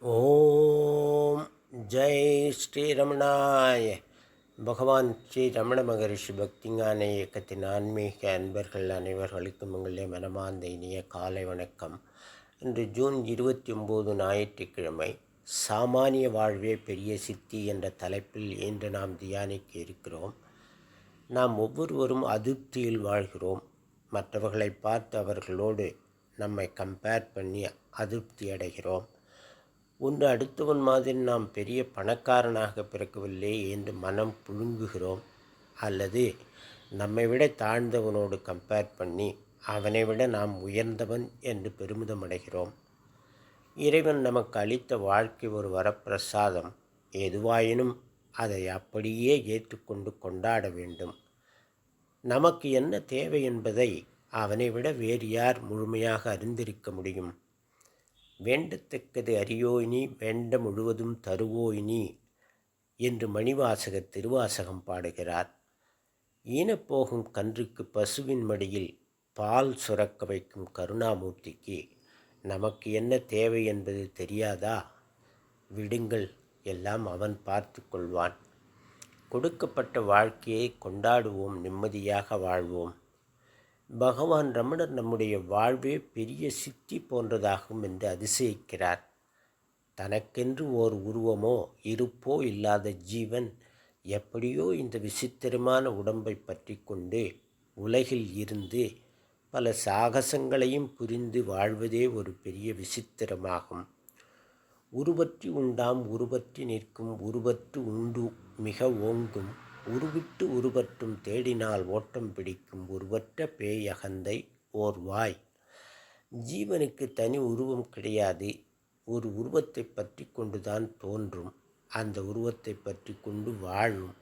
ஓம் ஜெய் ஸ்ரீரமணாய. பகவான் ஸ்ரீ ரமண மகரிஷி பக்திஞான இயக்கத்தின் ஆன்மீக அன்பர்கள் அனைவர்களுக்கும் உங்களுடைய மனமார்ந்த இனிய காலை வணக்கம். இன்று ஜூன் இருபத்தி ஒம்பது ஞாயிற்றுக்கிழமை சாமானிய வாழ்வே பெரிய சித்தி என்ற தலைப்பில் இன்று நாம் தியானிக்க இருக்கிறோம். நாம் ஒவ்வொருவரும் அதிருப்தியில் வாழ்கிறோம். மற்றவர்களை பார்த்து அவர்களோடு நம்மை கம்பேர் பண்ணி அதிருப்தி அடைகிறோம். ஒன்று அடுத்தவன் மாதிரி நாம் பெரிய பணக்காரனாக பிறக்கவில்லை என்று மனம் புழுங்குகிறோம் அல்லது நம்மை விட தாழ்ந்தவனோடு கம்பேர் பண்ணி அவனை விட நாம் உயர்ந்தவன் என்று பெருமிதம் அடைகிறோம் இறைவன் நமக்கு அளித்த வாழ்க்கை ஒரு வரப்பிரசாதம். எதுவாயினும் அதை அப்படியே ஏற்றுக்கொண்டு கொண்டாட வேண்டும். நமக்கு என்ன தேவை என்பதை அவனை விட வேறு யார் முழுமையாக அறிந்திருக்க முடியும்? வேண்டத்தக்கது அறியோயினி வேண்ட முழுவதும் தருவோயினி என்று மணிவாசக திருவாசகம் பாடுகிறார். ஈனப்போகும் கன்றுக்கு பசுவின் மடியில் பால் சுரக்க வைக்கும் கருணாமூர்த்திக்கு நமக்கு என்ன தேவை என்பது தெரியாதா? விடுங்கள் எல்லாம் அவன் பார்த்து கொள்வான். கொடுக்கப்பட்ட வாழ்க்கையை கொண்டாடுவோம் நிம்மதியாக வாழ்வோம். பகவான் ரமணர் நம்முடைய வாழ்வே பெரிய சித்தி போன்றதாகும் என்று அதிசயிக்கிறார். தனக்கென்று ஓர் உருவமோ இருப்போ இல்லாத ஜீவன் எப்படியோ இந்த விசித்திரமான உடம்பை பற்றி கொண்டு உலகில் இருந்து பல சாகசங்களையும் புரிந்து வாழ்வதே ஒரு பெரிய விசித்திரமாகும். உருவற்றி உண்டாம் உருவற்றி நிற்கும் உருவற்று உண்டு மிக ஓங்கும் உருவிட்டு உருவற்றும் தேடினால் ஓட்டம் பிடிக்கும் உருவற்ற பேயகந்தை ஓர் வாய் ஜீவனுக்கு தனி உருவம் கிடையாது. ஒரு உருவத்தை பற்றி கொண்டுதான் தோன்றும். அந்த உருவத்தை பற்றி கொண்டு வாழும்.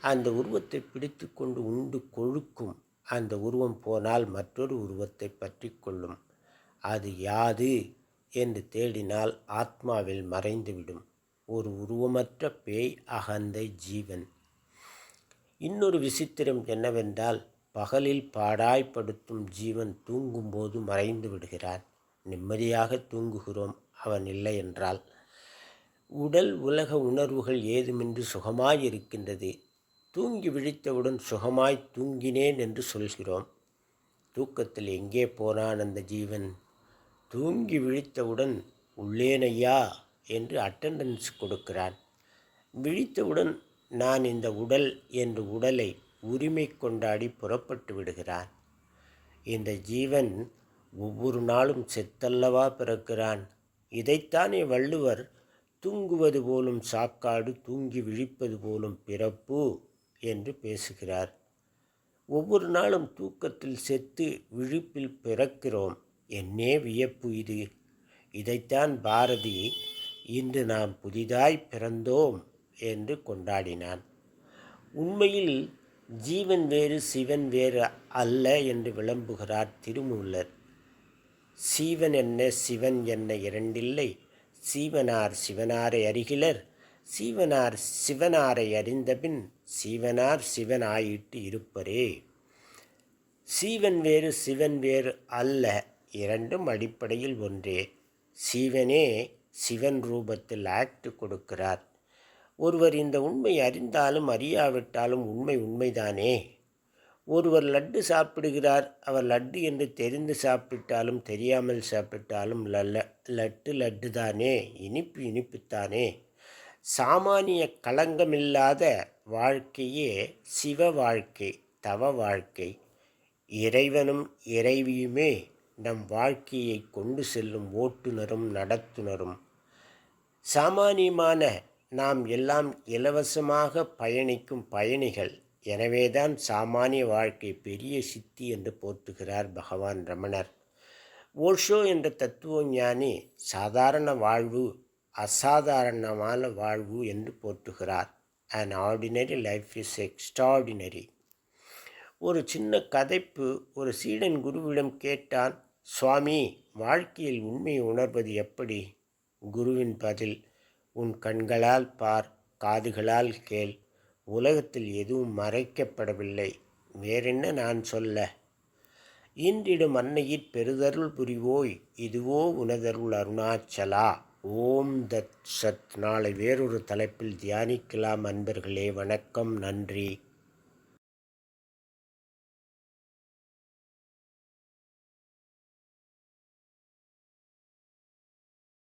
அந்த உருவத்தை பிடித்து கொண்டு உண்டு கொழுக்கும். அந்த உருவம் போனால் மற்றொரு உருவத்தை பற்றி கொள்ளும். அது யாது? என்று தேடினால் ஆத்மாவில் மறைந்துவிடும். ஒரு உருவமற்ற பேய் அகந்தை ஜீவன். இன்னொரு விசித்திரம் என்னவென்றால் பகலில் பாடாய்ப்படுத்தும் ஜீவன் தூங்கும்போது மறைந்து விடுகிறான். நிம்மதியாக தூங்குகிறோம் அவன் இல்லை என்றால் உடல் உலக உணர்வுகள் ஏதுமின்றி சுகமாயிருக்கின்றது. தூங்கி விழித்தவுடன் சுகமாய் தூங்கினேன் என்று சொல்கிறோம். தூக்கத்தில் எங்கே போனான் அந்த ஜீவன்? தூங்கி விழித்தவுடன் உள்ளேனையா? என்று அட்டண்டன்ஸ் கொடுக்கிறான். விழித்தவுடன் நான் இந்த உடல் என்று உடலை உரிமை கொண்டாடி புறப்பட்டு விடுகிறான் இந்த ஜீவன் ஒவ்வொரு நாளும் செத்தல்லவா பிறக்கிறான். இதைத்தானே வள்ளுவர் தூங்குவது போலும் சாக்காடு தூங்கி விழிப்பது போலும் பிறப்பு என்று பேசுகிறார். ஒவ்வொரு நாளும் தூக்கத்தில் செத்து விழிப்பில் பிறக்கிறோம். என்னே வியப்பு இது. இதைத்தான் பாரதி இன்று நாம் புதிதாய் பிறந்தோம். என்று கொண்டாடினான். உண்மையில் ஜீவன் வேறு சிவன் வேறு அல்ல என்று விளம்புகிறார் திருமூலர். சீவன் என்ன சிவன் என்ன இரண்டில்லை. சீவனார் சிவனாரை அறிகிலர். சீவனார் சிவனாரை அறிந்தபின் சீவனார் சிவன் ஆயிட்டு இருப்பரே. சீவன் வேறு சிவன் வேறு அல்ல இரண்டும் அடிப்படையில் ஒன்றே. சீவனே சிவன் ரூபத்தில் ஆக்ட் கொடுக்கிறார். ஒருவர் இந்த உண்மை அறிந்தாலும் அறியாவிட்டாலும் உண்மை உண்மைதானே? ஒருவர் லட்டு சாப்பிடுகிறார் அவர் லட்டு என்று தெரிந்து சாப்பிட்டாலும் தெரியாமல் சாப்பிட்டாலும் லல்ல லட்டு லட்டு தானே இனிப்பு இனிப்புத்தானே? சாமானிய களங்கமில்லாத வாழ்க்கையே சிவ வாழ்க்கை தவ வாழ்க்கை. இறைவனும் இறைவியுமே நம் வாழ்க்கையை கொண்டு செல்லும் ஓட்டுநரும் நடத்துனரும் சாமானியமான நாம் எல்லாம் இலவசமாக பயணிக்கும் பயணிகள். எனவேதான் சாமானிய வாழ்க்கை பெரிய சித்தி என்று போற்றுகிறார் பகவான் ரமணர். ஓஷோ என்ற தத்துவ ஞானி சாதாரண வாழ்வு அசாதாரணமான வாழ்வு என்று போற்றுகிறார். An ordinary life is extraordinary ஒரு சின்ன கதைப்பு ஒரு சீடன் குருவிடம் கேட்டான் சுவாமி வாழ்க்கையில் உண்மையை உணர்வது எப்படி? குருவின் பதில் உன் கண்களால் பார் காதுகளால் கேள். உலகத்தில் எதுவும் மறைக்கப்படவில்லை. வேறென்ன நான் சொல்ல? இன்றிடும் அன்னையிற் பெருதருள் புரிவோய். இதுவோ உனதருள் அருணாச்சலா? ஓம் தத் சத். நாளை வேறொரு தலைப்பில் தியானிக்கலாம் அன்பர்களே. வணக்கம். நன்றி.